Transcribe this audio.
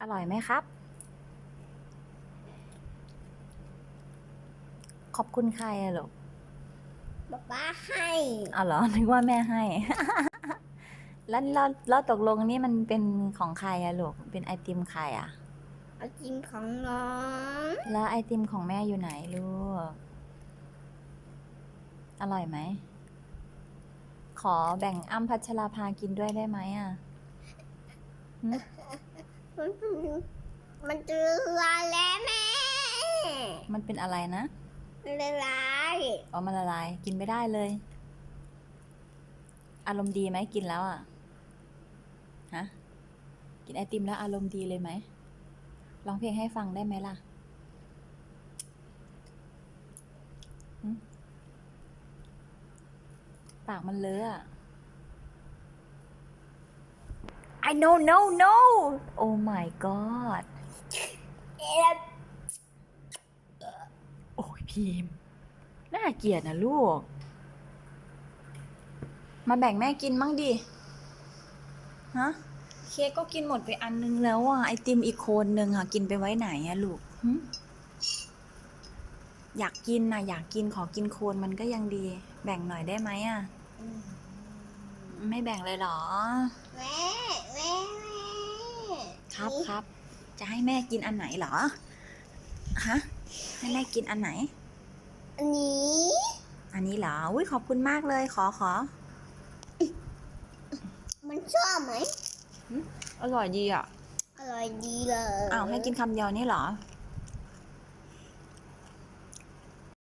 อร่อยไหมครับ ขอบคุณใครอะลูกป๊าป๊าให้อ๋อเหรอ นึกว่าแม่ให้ แล้วแล้วแล้วตกลงนี่มันเป็นของใครอะลูก เป็นไอติมใครอะเอากินของน้อง แล้วไอติมของแม่อยู่ไหนลูก อร่อยไหม ขอแบ่งอ้ำพัชราภากินด้วยได้ไหมอะหึ มันมันจะละลายแล้วแม่ มันเป็นอะไรนะละลายอ๋อมันละลาย กินไม่ได้เลย อารมณ์ดีไหมกินแล้วอะ ฮะ กินไอติมแล้วอารมณ์ดีเลยไหมร้องเพลงให้ฟังได้ไหมล่ะหึปากมันเลอะอะ I know no no Oh my god เอ๊ะโอ้ยพีมน่าเกลียดนะลูก มาแบ่งแม่กินมั่งดิ ฮะ เค้กก็กินหมดไปอันนึงแล้วอะ ไอติมอีกโคนนึงอะ กินไปไว้ไหนอะลูกหึอยากกินนะอยากกินขอกินโคนมันก็ยังดี แบ่งหน่อยได้ไหมอะ ไม่แบ่งเลยเหรอ แม่แม่แม่ ครับครับ จะให้แม่กินอันไหนเหรอ ฮะ ให้แม่กินอันไหน อันนี้ อันนี้เหรอ อุ้ยขอบคุณมากเลย ขอขอ มันชอบไหม อร่อยดีอะ อร่อยดีเลย อ้าวให้กินคำเดียวนี่เหรอ